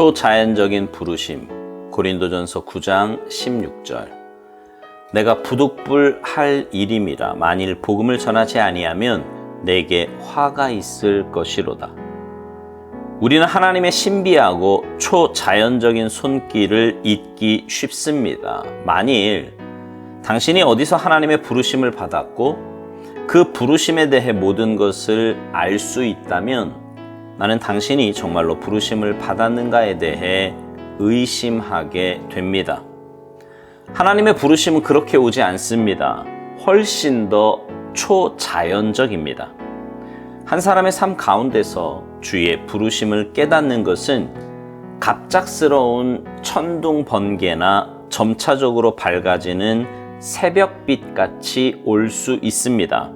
초자연적인 부르심 고린도전서 9장 16절 내가 부득불 할 일임이라 만일 복음을 전하지 아니하면 내게 화가 있을 것이로다. 우리는 하나님의 신비하고 초자연적인 손길을 잊기 쉽습니다. 만일 당신이 어디서 하나님의 부르심을 받았고 그 부르심에 대해 모든 것을 알 수 있다면 나는 당신이 정말로 부르심을 받았는가에 대해 의심하게 됩니다. 하나님의 부르심은 그렇게 오지 않습니다. 훨씬 더 초자연적입니다. 한 사람의 삶 가운데서 주의 부르심을 깨닫는 것은 갑작스러운 천둥 번개나 점차적으로 밝아지는 새벽빛 같이 올 수 있습니다.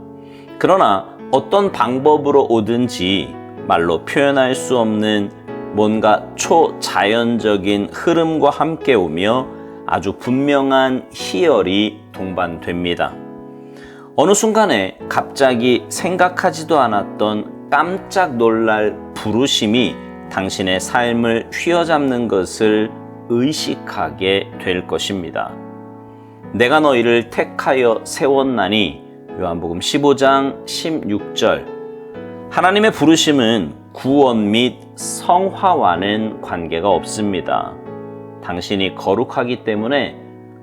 그러나 어떤 방법으로 오든지 말로 표현할 수 없는 뭔가 초자연적인 흐름과 함께 오며 아주 분명한 희열이 동반됩니다. 어느 순간에 갑자기 생각하지도 않았던 깜짝 놀랄 부르심이 당신의 삶을 휘어잡는 것을 의식하게 될 것입니다. 내가 너희를 택하여 세웠나니 요한복음 15장 16절 하나님의 부르심은 구원 및 성화와는 관계가 없습니다. 당신이 거룩하기 때문에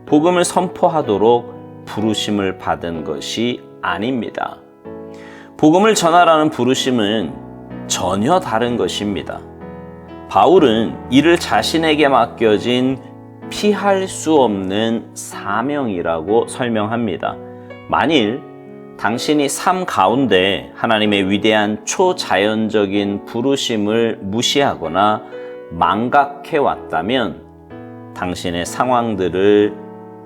복음을 선포하도록 부르심을 받은 것이 아닙니다. 복음을 전하라는 부르심은 전혀 다른 것입니다. 바울은 이를 자신에게 맡겨진 피할 수 없는 사명이라고 설명합니다. 만일 당신이 삶 가운데 하나님의 위대한 초자연적인 부르심을 무시하거나 망각해 왔다면 당신의 상황들을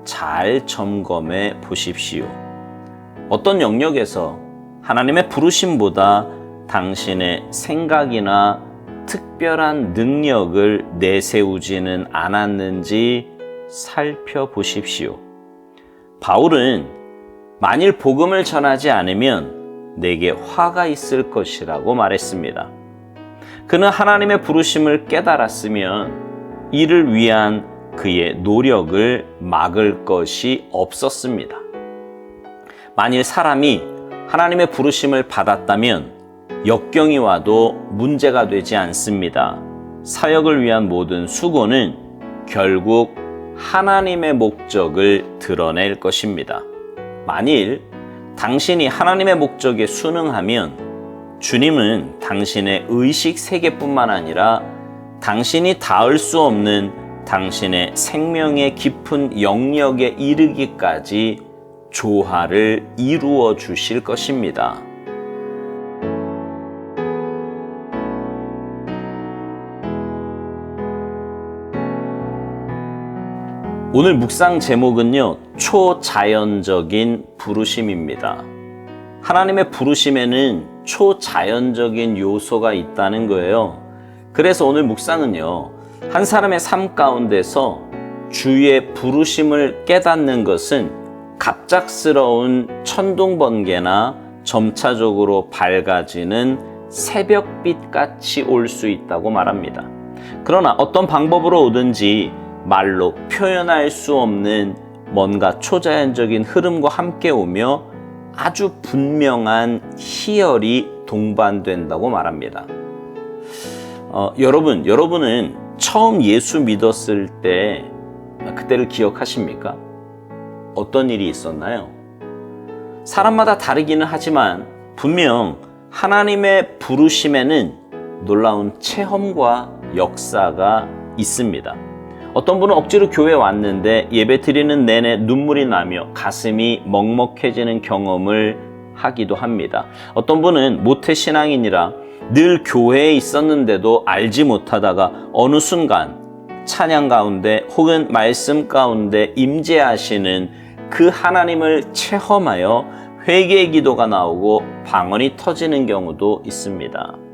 잘 점검해 보십시오. 어떤 영역에서 하나님의 부르심보다 당신의 생각이나 특별한 능력을 내세우지는 않았는지 살펴보십시오. 바울은 만일 복음을 전하지 않으면 내게 화가 있을 것이라고 말했습니다. 그는 하나님의 부르심을 깨달았으면 이를 위한 그의 노력을 막을 것이 없었습니다. 만일 사람이 하나님의 부르심을 받았다면 역경이 와도 문제가 되지 않습니다. 사역을 위한 모든 수고는 결국 하나님의 목적을 드러낼 것입니다. 만일 당신이 하나님의 목적에 순응하면 주님은 당신의 의식 세계뿐만 아니라 당신이 닿을 수 없는 당신의 생명의 깊은 영역에 이르기까지 조화를 이루어 주실 것입니다. 오늘 묵상 제목은요, 초자연적인 부르심입니다. 하나님의 부르심에는 초자연적인 요소가 있다는 거예요. 그래서 오늘 묵상은요, 한 사람의 삶 가운데서 주의 부르심을 깨닫는 것은 갑작스러운 천둥 번개나 점차적으로 밝아지는 새벽빛 같이 올 수 있다고 말합니다. 그러나 어떤 방법으로 오든지 말로 표현할 수 없는 뭔가 초자연적인 흐름과 함께 오며 아주 분명한 희열이 동반된다고 말합니다. 어, 여러분, 여러분은 처음 예수 믿었을 때 그때를 기억하십니까? 어떤 일이 있었나요? 사람마다 다르기는 하지만 분명 하나님의 부르심에는 놀라운 체험과 역사가 있습니다. 어떤 분은 억지로 교회 에 왔는데 예배 드리는 내내 눈물이 나며 가슴이 먹먹해지는 경험을 하기도 합니다. 어떤 분은 모태 신앙인이라 늘 교회에 있었는데도 알지 못하다가 어느 순간 찬양 가운데 혹은 말씀 가운데 임재하시는 그 하나님을 체험하여 회개의 기도가 나오고 방언이 터지는 경우도 있습니다.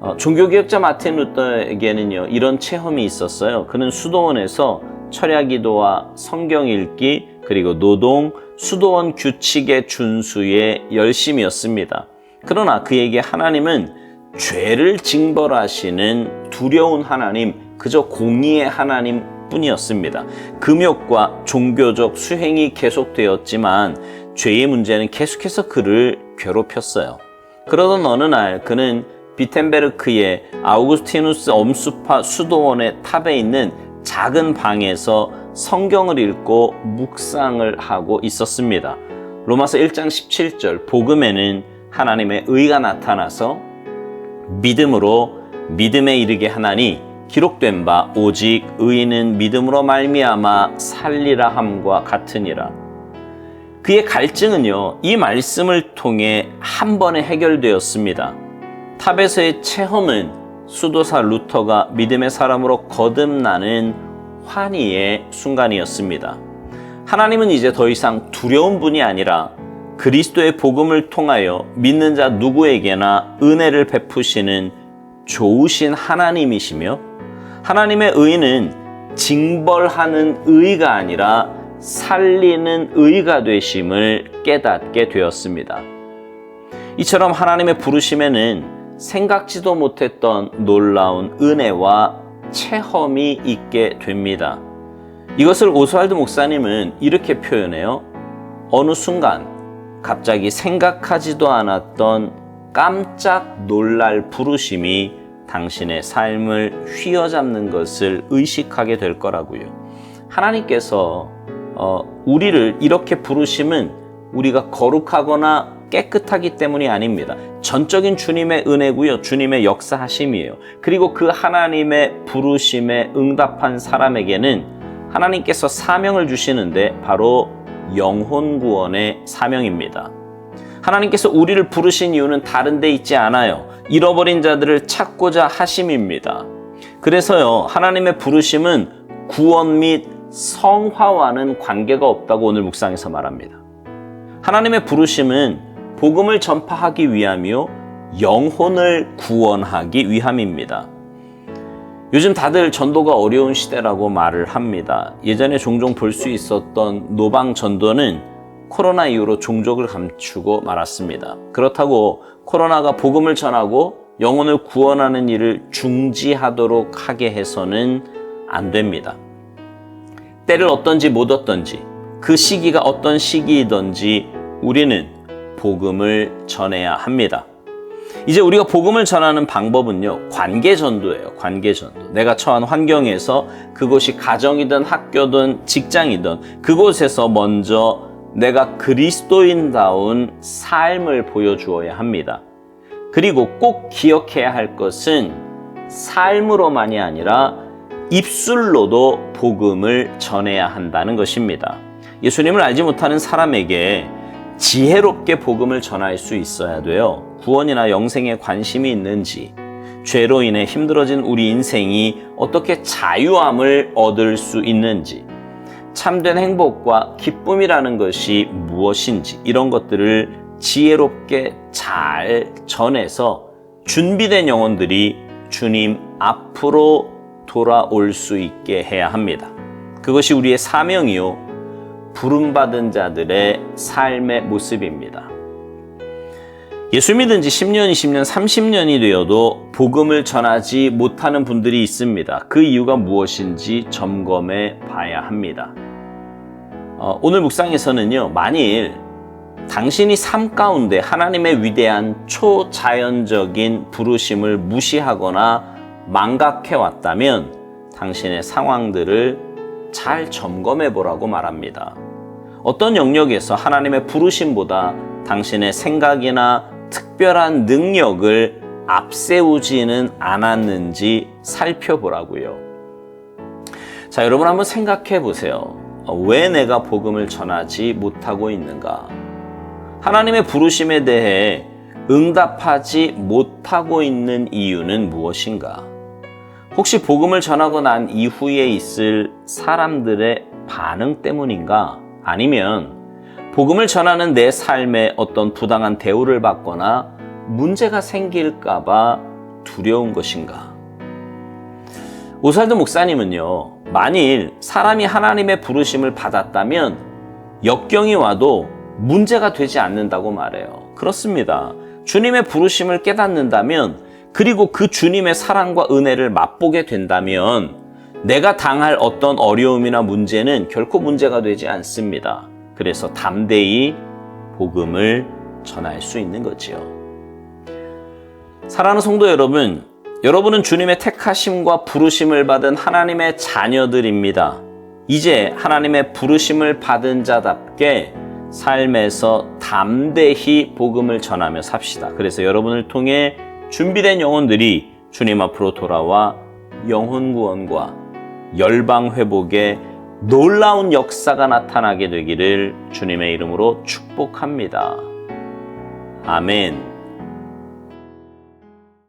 어, 종교개혁자 마틴 루터에게는요 이런 체험이 있었어요. 그는 수도원에서 철야 기도와 성경 읽기 그리고 노동, 수도원 규칙의 준수에 열심이었습니다. 그러나 그에게 하나님은 죄를 징벌하시는 두려운 하나님, 그저 공의의 하나님 뿐이었습니다. 금욕과 종교적 수행이 계속되었지만 죄의 문제는 계속해서 그를 괴롭혔어요. 그러던 어느 날 그는 비텐베르크의 아우구스티누스 엄수파 수도원의 탑에 있는 작은 방에서 성경을 읽고 묵상을 하고 있었습니다. 로마서 1장 17절 복음에는 하나님의 의가 나타나서 믿음으로 믿음에 이르게 하나니 기록된 바 오직 의인은 믿음으로 말미암아 살리라 함과 같으니라. 그의 갈증은요, 이 말씀을 통해 한 번에 해결되었습니다. 탑에서의 체험은 수도사 루터가 믿음의 사람으로 거듭나는 환희의 순간이었습니다. 하나님은 이제 더 이상 두려운 분이 아니라 그리스도의 복음을 통하여 믿는 자 누구에게나 은혜를 베푸시는 좋으신 하나님이시며 하나님의 의는 징벌하는 의가 아니라 살리는 의가 되심을 깨닫게 되었습니다. 이처럼 하나님의 부르심에는 생각지도 못했던 놀라운 은혜와 체험이 있게 됩니다. 이것을 오스왈드 목사님은 이렇게 표현해요. 어느 순간 갑자기 생각하지도 않았던 깜짝 놀랄 부르심이 당신의 삶을 휘어잡는 것을 의식하게 될 거라고요. 하나님께서 어, 우리를 이렇게 부르심은 우리가 거룩하거나 깨끗하기 때문이 아닙니다. 전적인 주님의 은혜고요. 주님의 역사하심이에요. 그리고 그 하나님의 부르심에 응답한 사람에게는 하나님께서 사명을 주시는데 바로 영혼 구원의 사명입니다. 하나님께서 우리를 부르신 이유는 다른 데 있지 않아요. 잃어버린 자들을 찾고자 하심입니다. 그래서요, 하나님의 부르심은 구원 및 성화와는 관계가 없다고 오늘 묵상에서 말합니다. 하나님의 부르심은 복음을 전파하기 위함이요, 영혼을 구원하기 위함입니다. 요즘 다들 전도가 어려운 시대라고 말을 합니다. 예전에 종종 볼 수 있었던 노방 전도는 코로나 이후로 종족을 감추고 말았습니다. 그렇다고 코로나가 복음을 전하고 영혼을 구원하는 일을 중지하도록 하게 해서는 안 됩니다. 때를 어떤지 못 어떤지 그 시기가 어떤 시기이든지 우리는 복음을 전해야 합니다. 이제 우리가 복음을 전하는 방법은요, 관계 전도예요. 관계 전도. 내가 처한 환경에서 그곳이 가정이든 학교든 직장이든 그곳에서 먼저 내가 그리스도인다운 삶을 보여주어야 합니다. 그리고 꼭 기억해야 할 것은 삶으로만이 아니라 입술로도 복음을 전해야 한다는 것입니다. 예수님을 알지 못하는 사람에게 지혜롭게 복음을 전할 수 있어야 돼요. 구원이나 영생에 관심이 있는지, 죄로 인해 힘들어진 우리 인생이 어떻게 자유함을 얻을 수 있는지, 참된 행복과 기쁨이라는 것이 무엇인지, 이런 것들을 지혜롭게 잘 전해서 준비된 영혼들이 주님 앞으로 돌아올 수 있게 해야 합니다. 그것이 우리의 사명이요. 부름받은 자들의 삶의 모습입니다. 예수 믿은 지 10년, 20년, 30년이 되어도 복음을 전하지 못하는 분들이 있습니다. 그 이유가 무엇인지 점검해 봐야 합니다. 어, 오늘 묵상에서는요, 만일 당신이 삶 가운데 하나님의 위대한 초자연적인 부르심을 무시하거나 망각해 왔다면 당신의 상황들을 잘 점검해 보라고 말합니다. 어떤 영역에서 하나님의 부르심보다 당신의 생각이나 특별한 능력을 앞세우지는 않았는지 살펴보라고요. 자, 여러분 한번 생각해 보세요. 왜 내가 복음을 전하지 못하고 있는가? 하나님의 부르심에 대해 응답하지 못하고 있는 이유는 무엇인가? 혹시 복음을 전하고 난 이후에 있을 사람들의 반응 때문인가? 아니면 복음을 전하는 내 삶에 어떤 부당한 대우를 받거나 문제가 생길까봐 두려운 것인가? 오살도 목사님은요, 만일 사람이 하나님의 부르심을 받았다면 역경이 와도 문제가 되지 않는다고 말해요. 그렇습니다. 주님의 부르심을 깨닫는다면 그리고 그 주님의 사랑과 은혜를 맛보게 된다면 내가 당할 어떤 어려움이나 문제는 결코 문제가 되지 않습니다. 그래서 담대히 복음을 전할 수 있는 거지요. 사랑하는 성도 여러분, 여러분은 주님의 택하심과 부르심을 받은 하나님의 자녀들입니다. 이제 하나님의 부르심을 받은 자답게 삶에서 담대히 복음을 전하며 삽시다. 그래서 여러분을 통해 준비된 영혼들이 주님 앞으로 돌아와 영혼 구원과 열방 회복의 놀라운 역사가 나타나게 되기를 주님의 이름으로 축복합니다. 아멘.